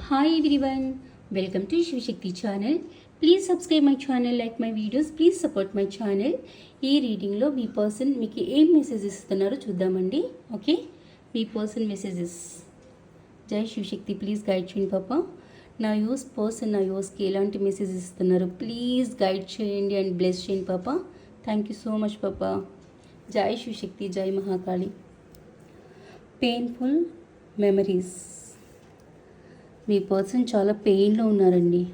Hi everyone welcome to Shivashakti channel please subscribe my channel like my videos please support my channel ఈ రీడింగ్లో మీ person మీకు ఏం message ఇస్తున్నారో చూద్దామండి okay మీ person messages జై Shivashakti please guide చేయండి పాప. నా యూస్ పర్సన్ నా యూస్కి ఎలాంటి మెసేజెస్ ఇస్తున్నారు ప్లీజ్ గైడ్ చేయండి అండ్ బ్లెస్ చేయండి పాప. థ్యాంక్ యూ సో మచ్ పాప. జై శివశక్తి జై మహాకాళి. పెయిన్ఫుల్ మెమరీస్ మీ పర్సన్ చాలా పెయిన్లో ఉన్నారండి.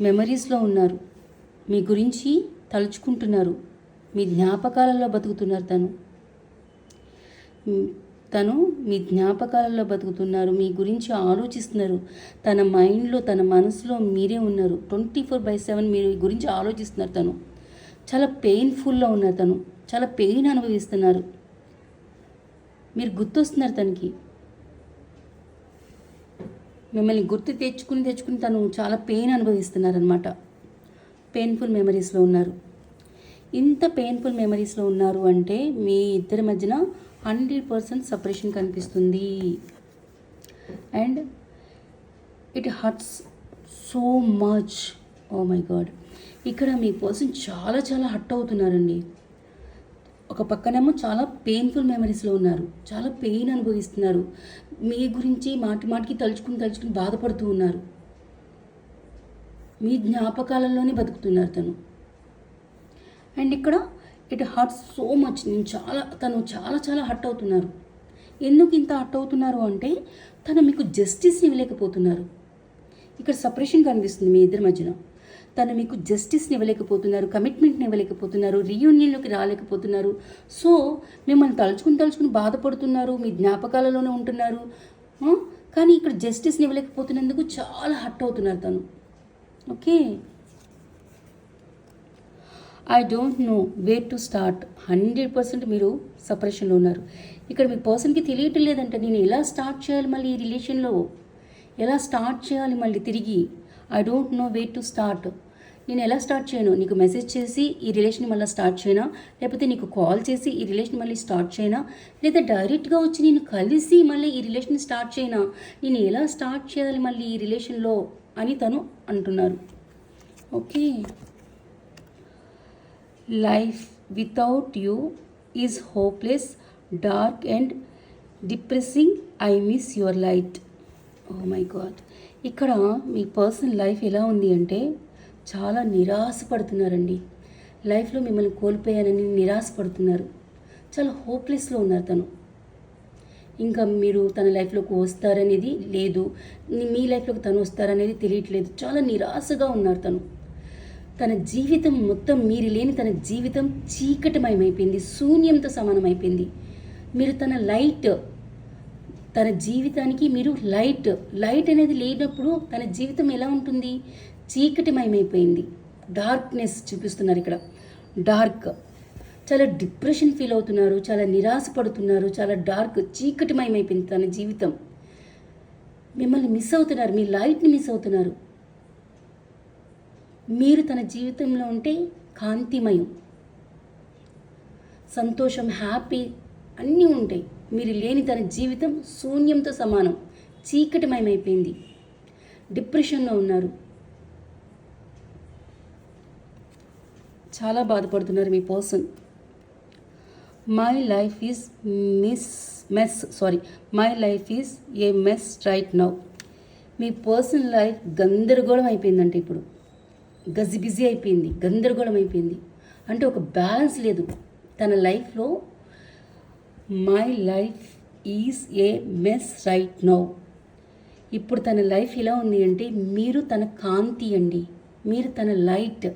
మెమరీస్లో ఉన్నారు. మీ గురించి తలుచుకుంటున్నారు. మీ జ్ఞాపకాలలో బతుకుతున్నారు తను. తను మీ జ్ఞాపకాలలో బతుకుతున్నారు. మీ గురించి ఆలోచిస్తున్నారు. తన మైండ్లో తన మనసులో మీరే ఉన్నారు. ట్వంటీ ఫోర్ బై సెవెన్ మీ గురించి ఆలోచిస్తున్నారు తను. చాలా పెయిన్ఫుల్లో ఉన్నారు తను. చాలా పెయిన్ అనుభవిస్తున్నారు. మీరు గుర్తొస్తున్నారు తనకి. మిమ్మల్ని గుర్తు తెచ్చుకుని తెచ్చుకుని తను చాలా పెయిన్ అనుభవిస్తున్నారనమాట పెయిన్ఫుల్ మెమరీస్లో ఉన్నారు. ఇంత పెయిన్ఫుల్ మెమరీస్లో ఉన్నారు అంటే మీ ఇద్దరి మధ్యన హండ్రెడ్ పర్సెంట్ సపరేషన్ కనిపిస్తుంది. And it hurts so much. Oh my god. ఇక్కడ మీ పర్సన్ చాలా చాలా హట్ అవుతున్నారండి. ఒక పక్కనేమో చాలా పెయిన్ఫుల్ మెమరీస్లో ఉన్నారు. చాలా పెయిన్ అనుభవిస్తున్నారు. మీ గురించి మాటి మాటికి తలుచుకుని తలుచుకుని బాధపడుతూ ఉన్నారు. మీ జ్ఞాపకాలలోనే బతుకుతున్నారు తను. అండ్ ఇక్కడ ఇట్ హర్ట్ సో మచ్ నేను చాలా తను చాలా చాలా హర్ట్ అవుతున్నారు. ఎందుకు ఇంత హర్ట్ అవుతున్నారు అంటే తను మీకు జస్టిస్ని ఇవ్వలేకపోతున్నారు. ఇక్కడ సపరేషన్ కనిపిస్తుంది మీ ఇద్దరి మధ్యన తను మీకు జస్టిస్ని ఇవ్వలేకపోతున్నారు కమిట్మెంట్ని ఇవ్వలేకపోతున్నారు రీయూనియన్లోకి రాలేకపోతున్నారు. సో మిమ్మల్ని తలుచుకుని తలుచుకుని బాధపడుతున్నారు మీ జ్ఞాపకాలలోనే ఉంటున్నారు. కానీ ఇక్కడ జస్టిస్ని ఇవ్వలేకపోతున్నందుకు చాలా హట్ అవుతున్నారు తను. Okay? I don't know way to start hundred percent మీరు సపరేషన్లో ఉన్నారు. ఇక్కడ మీ పర్సన్కి తెలియటం లేదంటే నేను ఎలా స్టార్ట్ చేయాలి మళ్ళీ ఈ రిలేషన్లో ఎలా స్టార్ట్ చేయాలి మళ్ళీ తిరిగి? I don't know way to start నేను ఎలా స్టార్ట్ చేయను? నీకు మెసేజ్ చేసి ఈ రిలేషన్ మళ్ళీ స్టార్ట్ చేయనా? లేకపోతే నీకు కాల్ చేసి ఈ రిలేషన్ మళ్ళీ స్టార్ట్ చేయనా? లేదా డైరెక్ట్గా వచ్చి నేను కలిసి మళ్ళీ ఈ రిలేషన్ స్టార్ట్ చేయనా? నేను ఎలా స్టార్ట్ చేయాలి మళ్ళీ ఈ రిలేషన్లో అని తను అంటున్నారు. Okay. Life without you is hopeless dark and depressing I miss your light oh my god ఇక్కడ మీ పర్సనల్ లైఫ్ ఎలా ఉంది అంటే చాలా నిరాశపడుతున్నారండి. లైఫ్లో మిమ్మల్ని కోల్పోయానని నిరాశపడుతున్నారు. చాలా హోప్లెస్లో ఉన్నారు తను. ఇంకా మీరు తన లైఫ్లోకి వస్తారనేది లేదు. మీ లైఫ్లోకి తను వస్తారనేది తెలియట్లేదు. చాలా నిరాశగా ఉన్నారు తను. తన జీవితం మొత్తం మీరు లేని తన జీవితం చీకటమయమైపోయింది. శూన్యంతో సమానమైపోయింది. మీరు తన లైట్ తన జీవితానికి మీరు లైట్ లైట్ అనేది లేనప్పుడు తన జీవితం ఎలా ఉంటుంది? చీకటిమయమైపోయింది. డార్క్నెస్ చూపిస్తున్నారు ఇక్కడ. డార్క్. చాలా డిప్రెషన్ ఫీల్ అవుతున్నారు చాలా నిరాశ పడుతున్నారు చాలా డార్క్ చీకటిమయమైపోయింది తన జీవితం. మిమ్మల్ని మిస్ అవుతున్నారు మీ లైట్ని మిస్ అవుతున్నారు. మీరు తన జీవితంలో ఉంటే కాంతిమయం సంతోషం హ్యాపీ అన్నీ ఉంటాయి. మీరు లేని తన జీవితం శూన్యంతో సమానం చీకటిమయమైపోయింది. డిప్రెషన్లో ఉన్నారు. చాలా బాధపడుతున్నారు మీ person. My life is miss mess sorry my life is a mess right now me personal life గందరగోళం అయిపోయిందంటే ఇప్పుడు. గజిబిజీ అయిపోయింది గందరగోళం అయిపోయింది. అంటే ఒక బ్యాలెన్స్ లేదు. తన లైఫ్లో my life is a mess right now ఇప్పుడు తన లైఫ్ ఎలా ఉంది అంటే మీరు తన కాంతి అండి. మీరు తన లైట్.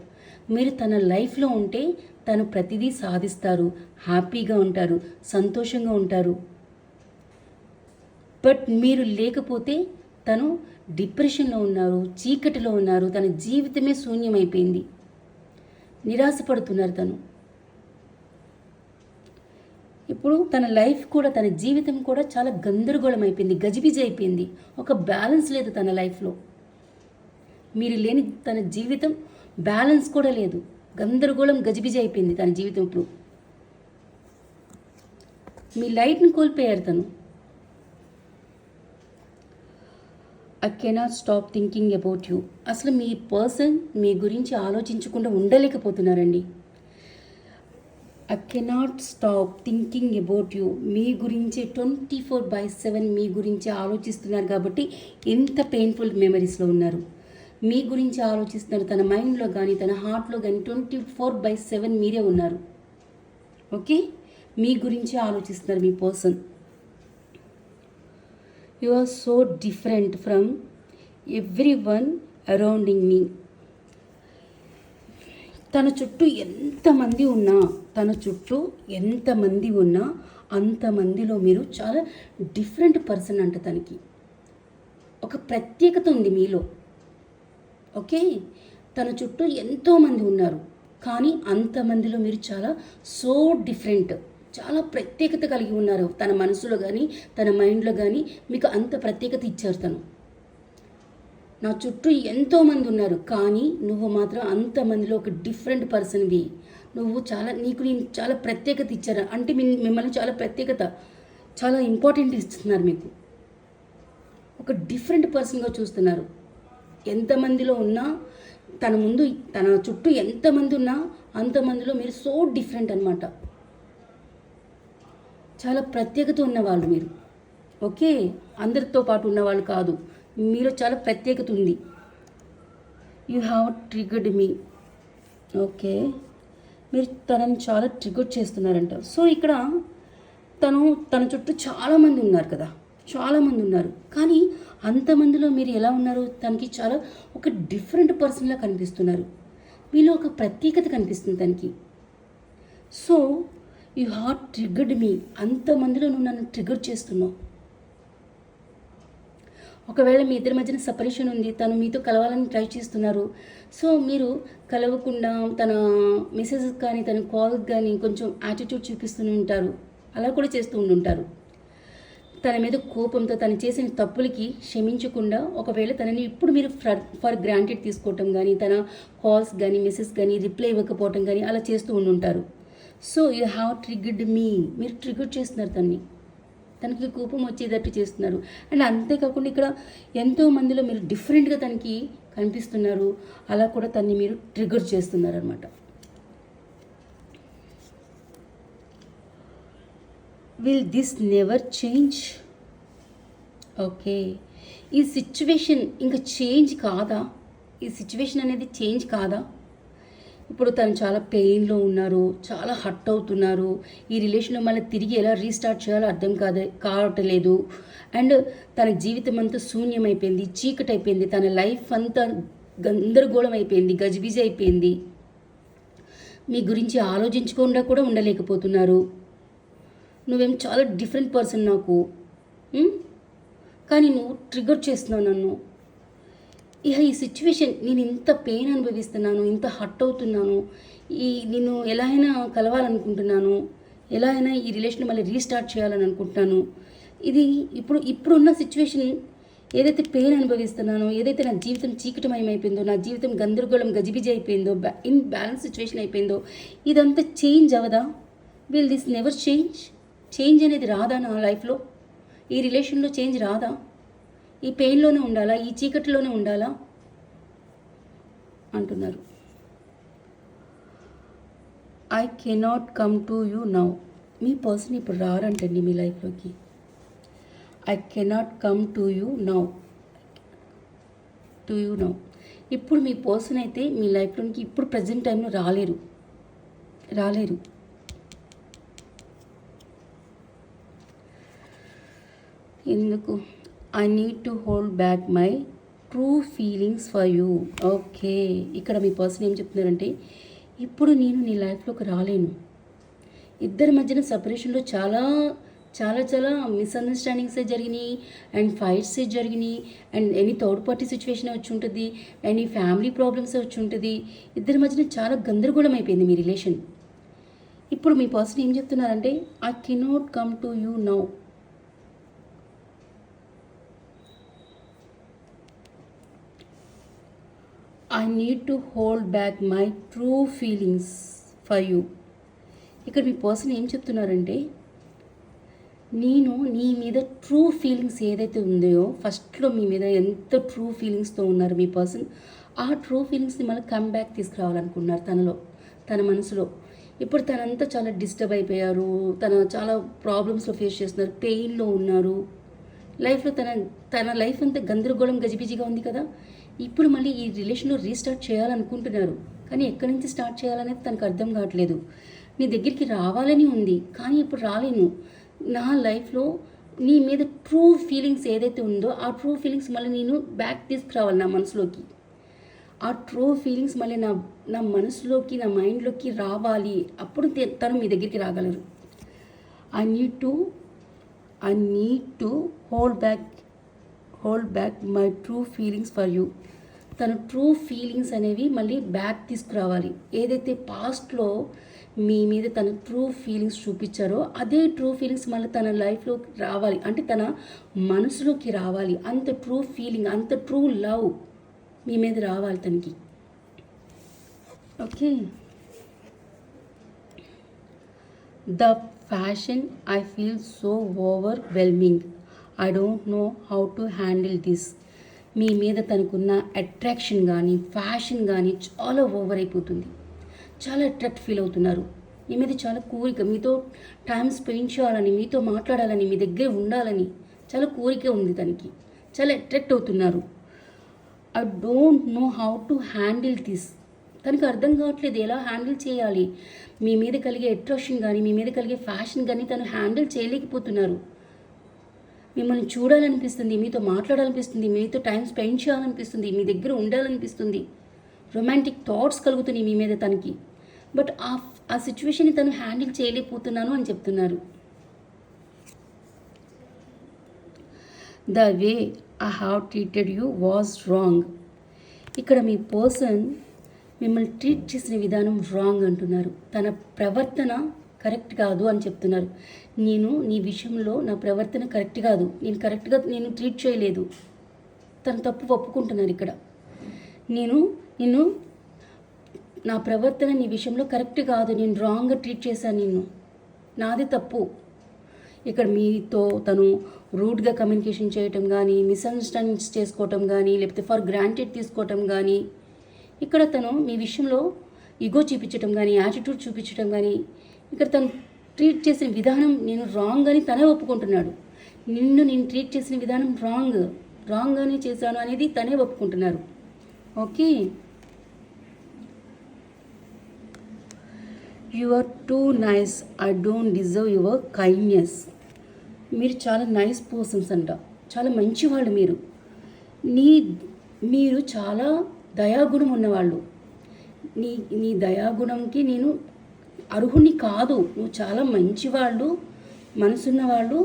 మీరు తన లైఫ్లో ఉంటే తను ప్రతిదీ సాధిస్తారు హ్యాపీగా ఉంటారు సంతోషంగా ఉంటారు. బట్ మీరు లేకపోతే తను డిప్రెషన్లో ఉన్నారు చీకటిలో ఉన్నారు తన జీవితమే శూన్యమైపోయింది. నిరాశపడుతున్నారు తను. ఇప్పుడు తన లైఫ్ కూడా తన జీవితం కూడా చాలా గందరగోళం అయిపోయింది గజిబిజి అయిపోయింది. ఒక బ్యాలెన్స్ లేదు తన లైఫ్లో. మీరు లేని తన జీవితం బ్యాలెన్స్ కూడా లేదు. గందరగోళం గజిబిజి అయిపోయింది తన జీవితం ఇప్పుడు. మీ లైట్ని కోల్పోయారు తను. I cannot stop thinking about you అసలు మీ పర్సన్ మీ గురించి ఆలోచించకుండా ఉండలేకపోతున్నారండి. I cannot stop thinking about you మీ గురించి ట్వంటీ ఫోర్ బై సెవెన్ మీ గురించి ఆలోచిస్తున్నారు కాబట్టి ఎంత పెయిన్ఫుల్ మెమరీస్లో ఉన్నారు. మీ గురించి ఆలోచిస్తున్నారు. తన మైండ్లో కానీ తన హార్ట్లో కానీ ట్వంటీ ఫోర్ బై సెవెన్ మీరే ఉన్నారు. ఓకే? మీ గురించి ఆలోచిస్తున్నారు మీ person. You are so different from everyone arounding me. తన చుట్టూ ఎంతమంది ఉన్నా తన చుట్టూ ఎంతమంది ఉన్నా అంతమందిలో మీరు చాలా డిఫరెంట్ పర్సన్ అంట తనకి. ఒక ప్రత్యేకత ఉంది మీలో. ఓకే? తన చుట్టూ ఎంతోమంది ఉన్నారు. కానీ అంతమందిలో మీరు చాలా సో డిఫరెంట్. చాలా ప్రత్యేకత కలిగి ఉన్నారు. తన మనసులో కానీ తన మైండ్లో కానీ మీకు అంత ప్రత్యేకత ఇచ్చారు తను. నా చుట్టూ ఎంతోమంది ఉన్నారు. కానీ నువ్వు మాత్రం అంతమందిలో ఒక డిఫరెంట్ పర్సన్వి నువ్వు చాలా నీకు నేను చాలా ప్రత్యేకత ఇచ్చారు అంటే మీ మిమ్మల్ని చాలా ప్రత్యేకత చాలా ఇంపార్టెంట్ ఇస్తున్నారు మీకు. ఒక డిఫరెంట్ పర్సన్గా చూస్తున్నారు. ఎంతమందిలో ఉన్నా తన ముందు తన చుట్టూ ఎంతమంది ఉన్నా అంతమందిలో మీరు సో డిఫరెంట్ అనమాట చాలా ప్రత్యేకత ఉన్నవాళ్ళు మీరు. ఓకే? అందరితో పాటు ఉన్నవాళ్ళు కాదు. మీలో చాలా ప్రత్యేకత ఉంది. You have triggered me okay? మీరు తనని చాలా ట్రిగర్ చేస్తున్నారంట. సో ఇక్కడ తను తన చుట్టూ చాలామంది ఉన్నారు కదా. చాలామంది ఉన్నారు. కానీ అంతమందిలో మీరు ఎలా ఉన్నారు? తనకి చాలా ఒక డిఫరెంట్ పర్సన్లా కనిపిస్తున్నారు. మీలో ఒక ప్రత్యేకత కనిపిస్తుంది తనకి. So you have triggered me అంతమందిలో నువ్వు నన్ను ట్రిగర్ చేస్తున్నావు. ఒకవేళ మీ ఇద్దరి మధ్యన సపరేషన్ ఉంది తను మీతో కలవాలని ట్రై చేస్తున్నారు. సో మీరు కలవకుండా తన మెసేజెస్ కానీ తన కాల్ కానీ కొంచెం యాటిట్యూడ్ చూపిస్తూనే ఉంటారు. అలా కూడా చేస్తూ ఉండుంటారు. తన మీద కోపంతో తను చేసిన తప్పులకి క్షమించకుండా ఒకవేళ తనని ఇప్పుడు మీరు ఫర్ ఫర్ గ్రాంటెడ్ తీసుకోవటం కానీ తన కాల్స్ కానీ మెసేజ్ కానీ రిప్లై ఇవ్వకపోవటం కానీ అలా చేస్తూ ఉండుంటారు. So you have triggered me మీరు ట్రిగర్ చేస్తున్నారు తన్ని. తనకి కోపం వచ్చేటట్టు చేస్తున్నారు. అండ్ అంతేకాకుండా ఇక్కడ ఎంతో మందిలో మీరు డిఫరెంట్గా తనకి కనిపిస్తున్నారు. అలా కూడా తన్ని మీరు ట్రిగర్ చేస్తున్నారు అనమాట will this never change okay ఈ సిచ్యువేషన్ ఇంకా చేంజ్ కాదా? ఈ సిచ్యువేషన్ అనేది చేంజ్ కాదా? ఇప్పుడు తను చాలా పెయిన్లో ఉన్నారు చాలా హట్ అవుతున్నారు. ఈ రిలేషన్లో మళ్ళీ తిరిగి ఎలా రీస్టార్ట్ చేయాలో అర్థం కాదు కావట్లేదు. అండ్ తన జీవితం అంతా శూన్యమైపోయింది చీకటి అయిపోయింది. తన లైఫ్ అంతా గందరగోళం అయిపోయింది గజిబిజి అయిపోయింది. మీ గురించి ఆలోచించకుండా కూడా ఉండలేకపోతున్నారు. నువ్వేం చాలా డిఫరెంట్ పర్సన్ నాకు. కానీ నువ్వు ట్రిగర్ చేస్తున్నావు నన్ను. ఇక ఈ సిచ్యువేషన్ నేను ఇంత పెయిన్ అనుభవిస్తున్నాను ఇంత హట్ అవుతున్నాను. ఈ నేను ఎలా అయినా కలవాలనుకుంటున్నాను ఎలా అయినా ఈ రిలేషన్ మళ్ళీ రీస్టార్ట్ చేయాలని అనుకుంటున్నాను ఇది ఇప్పుడు ఇప్పుడున్న సిచ్యువేషన్ ఏదైతే పెయిన్ అనుభవిస్తున్నానో ఏదైతే నా జీవితం చీకటమయమైపోయిందో నా జీవితం గందరగోళం గజిబిజి అయిపోయిందో ఇన్ బ్యాలెన్స్ సిచ్యువేషన్ అయిపోయిందో ఇదంతా change అవదా? Will this never change change అనేది రాదా నా లైఫ్లో ఈ రిలేషన్లో చేంజ్ రాదా? ఈ పెయిన్లోనే ఉండాలా? ఈ చీకటిలోనే ఉండాలా? అంటున్నారు. I cannot come to you now me person ఇప్పుడు రారంటండి మీ లైఫ్లోకి I cannot come to you now to you now ఇప్పుడు మీ పర్సన్ అయితే మీ లైఫ్లోనికి ఇప్పుడు ప్రజెంట్ టైంలో రాలేరు. రాలేరు. ఎందుకు? I need to hold back my true feelings for you okay ఇక్కడ మీ పర్సన్ ఏం చెప్తున్నారంటే ఇప్పుడు నేను నీ లైఫ్లోకి రాలేను. ఇద్దరి మధ్యన సపరేషన్లో చాలా చాలా చాలా మిస్అండర్స్టాండింగ్సే జరిగినాయి అండ్ ఫైట్సే జరిగినాయి and any third party situation వచ్చి ఉంటుంది ఎనీ ఫ్యామిలీ ప్రాబ్లమ్స్ వచ్చి ఉంటుంది. ఇద్దరి మధ్యన చాలా గందరగోళం అయిపోయింది మీ రిలేషన్ ఇప్పుడు మీ పర్సన్ ఏం చెప్తున్నారంటే I cannot come to you now I need to hold back my true feelings for you ఇక్కడ మీ పర్సన్ ఏం చెప్తున్నారంటే నేను నీ మీద ట్రూ ఫీలింగ్స్ ఏదైతే ఉందో ఫస్ట్లో మీ మీద ఎంత ట్రూ ఫీలింగ్స్తో ఉన్నారు మీ పర్సన్ ఆ ట్రూ ఫీలింగ్స్ని మళ్ళీ కమ్బ్యాక్ తీసుకురావాలనుకున్నారు తనలో తన మనసులో. ఇప్పుడు తనంతా చాలా డిస్టర్బ్ అయిపోయారు తన చాలా ప్రాబ్లమ్స్లో ఫేస్ చేస్తున్నారు పెయిన్లో ఉన్నారు. లైఫ్లో తన తన లైఫ్ అంతా గందరగోళం గజిబిజిగా ఉంది కదా. ఇప్పుడు మళ్ళీ ఈ రిలేషన్లో రీస్టార్ట్ చేయాలనుకుంటున్నారు. కానీ ఎక్కడి నుంచి స్టార్ట్ చేయాలనేది తనకు అర్థం కావట్లేదు. నీ దగ్గరికి రావాలని ఉంది కానీ ఇప్పుడు రాలేను. నా లైఫ్లో నీ మీద ట్రూ ఫీలింగ్స్ ఏదైతే ఉందో ఆ ట్రూ ఫీలింగ్స్ మళ్ళీ నేను బ్యాక్ తీసుకురావాలి నా మనసులోకి. ఆ ట్రూ ఫీలింగ్స్ మళ్ళీ నా నా మనసులోకి నా మైండ్లోకి రావాలి. అప్పుడు తను మీ దగ్గరికి రాగలరు. I need to I need to hold back hold back my true feelings for you తన ట్రూ ఫీలింగ్స్ అనేవి మళ్ళీ బ్యాక్ తీసుకురావాలి. ఏదైతే పాస్ట్లో మీ మీద తన ట్రూ ఫీలింగ్స్ చూపించారో అదే ట్రూ ఫీలింగ్స్ మళ్ళీ తన లైఫ్లోకి రావాలి. అంటే తన మనసులోకి రావాలి. అంత ట్రూ ఫీలింగ్ అంత ట్రూ లవ్ మీ మీద రావాలి తనకి. Okay the passion I feel so overwhelming I don't know how to handle this మీ మీద తనకున్న అట్రాక్షన్ కానీ ఫ్యాషన్ కానీ చాలా ఓవర్ అయిపోతుంది. చాలా అట్రాక్ట్ ఫీల్ అవుతున్నారు. మీ మీద చాలా కోరిక మీతో టైం స్పెండ్ చేయాలని మీతో మాట్లాడాలని మీ దగ్గర ఉండాలని చాలా కోరిక ఉంది తనకి. చాలా అట్రాక్ట్ అవుతున్నారు. I don't know how to handle this తనకు అర్థం కావట్లేదు ఎలా హ్యాండిల్ చేయాలి. మీ మీద కలిగే అట్రాక్షన్ కానీ మీ మీద కలిగే ఫ్యాషన్ కానీ తను హ్యాండిల్ చేయలేకపోతున్నారు. మిమ్మల్ని చూడాలనిపిస్తుంది మీతో మాట్లాడాలనిపిస్తుంది మీతో టైం స్పెండ్ చేయాలనిపిస్తుంది మీ దగ్గర ఉండాలనిపిస్తుంది. రొమాంటిక్ థాట్స్ కలుగుతున్నాయి మీ మీద తనకి. బట్ ఆ ఆ సిచ్యువేషన్ని తను హ్యాండిల్ చేయలేకపోతున్నాను అని చెప్తున్నారు. The way I have treated you was wrong. ఇక్కడ మీ పర్సన్ మిమ్మల్ని ట్రీట్ చేసిన విధానం రాంగ్ అంటున్నారు. తన ప్రవర్తన కరెక్ట్ కాదు అని చెప్తున్నారు. నేను నీ విషయంలో నా ప్రవర్తన కరెక్ట్ కాదు. నేను కరెక్ట్గా నేను ట్రీట్ చేయలేదు. తన తప్పు ఒప్పుకుంటున్నారు ఇక్కడ. నేను నిన్ను నా ప్రవర్తన నీ విషయంలో కరెక్ట్ కాదు. నేను రాంగ్గా ట్రీట్ చేశాను నిన్ను. నాది తప్పు. ఇక్కడ మీతో తను రూడ్గా కమ్యూనికేషన్ చేయటం కానీ మిస్అండర్స్టాండింగ్స్ చేసుకోవటం కానీ లేకపోతే ఫర్ గ్రాంటెడ్ తీసుకోవటం కానీ ఇక్కడ తను మీ విషయంలో ఇగో చూపించటం కానీ యాటిట్యూడ్ చూపించటం కానీ ఇక్కడ తను ట్రీట్ చేసిన విధానం నేను రాంగ్ అని తనే ఒప్పుకుంటున్నాడు. నిన్ను నేను ట్రీట్ చేసిన విధానం రాంగ్ రాంగ్ అని చేశాను అనేది తనే ఒప్పుకుంటున్నారు. Okay? You are too nice I don't deserve your kindness మీరు చాలా నైస్ పర్సన్స్ అంట. చాలా మంచివాళ్ళు మీరు. నీ మీరు చాలా దయాగుణం ఉన్నవాళ్ళు. నీ నీ దయాగుణంకి నేను అర్హుని కాదు. నువ్వు చాలా మంచివాళ్ళు మనసున్న వాళ్ళు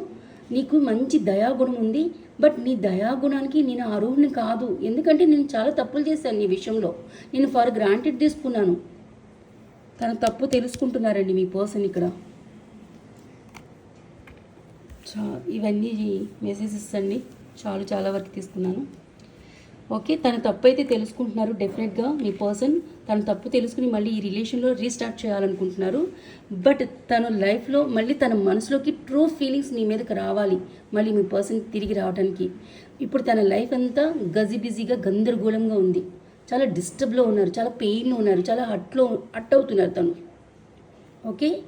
నీకు మంచి దయాగుణం ఉంది. బట్ నీ దయాగుణానికి నేను అర్హుని కాదు. ఎందుకంటే నేను చాలా తప్పులు చేశాను నీ విషయంలో. నేను ఫర్ గ్రాంటెడ్ తీసుకున్నాను. తన తప్పు తెలుసుకుంటున్నారండి మీ పర్సన్ ఇక్కడ. చా ఇవన్నీ మెసేజెస్ అండి. చాలు చాలా వరకు తీసుకున్నాను. ఓకే తన తప్పు అయితే తెలుసుకుంటున్నారు డెఫినెట్గా మీ పర్సన్. తను తప్పు తెలుసుకుని మళ్ళీ ఈ రిలేషన్లో రీస్టార్ట్ చేయాలనుకుంటున్నారు. బట్ తను లైఫ్లో మళ్ళీ తన మనసులోకి ట్రూ ఫీలింగ్స్ నీ మీదకి రావాలి మళ్ళీ మీ పర్సన్ తిరిగి రావడానికి ఇప్పుడు తన లైఫ్ అంతా గజిబిజీగా గందరగోళంగా ఉంది. చాలా డిస్టర్బ్లో ఉన్నారు చాలా పెయిన్లో ఉన్నారు చాలా హట్లో హట్ అవుతున్నారు తను. ఓకే?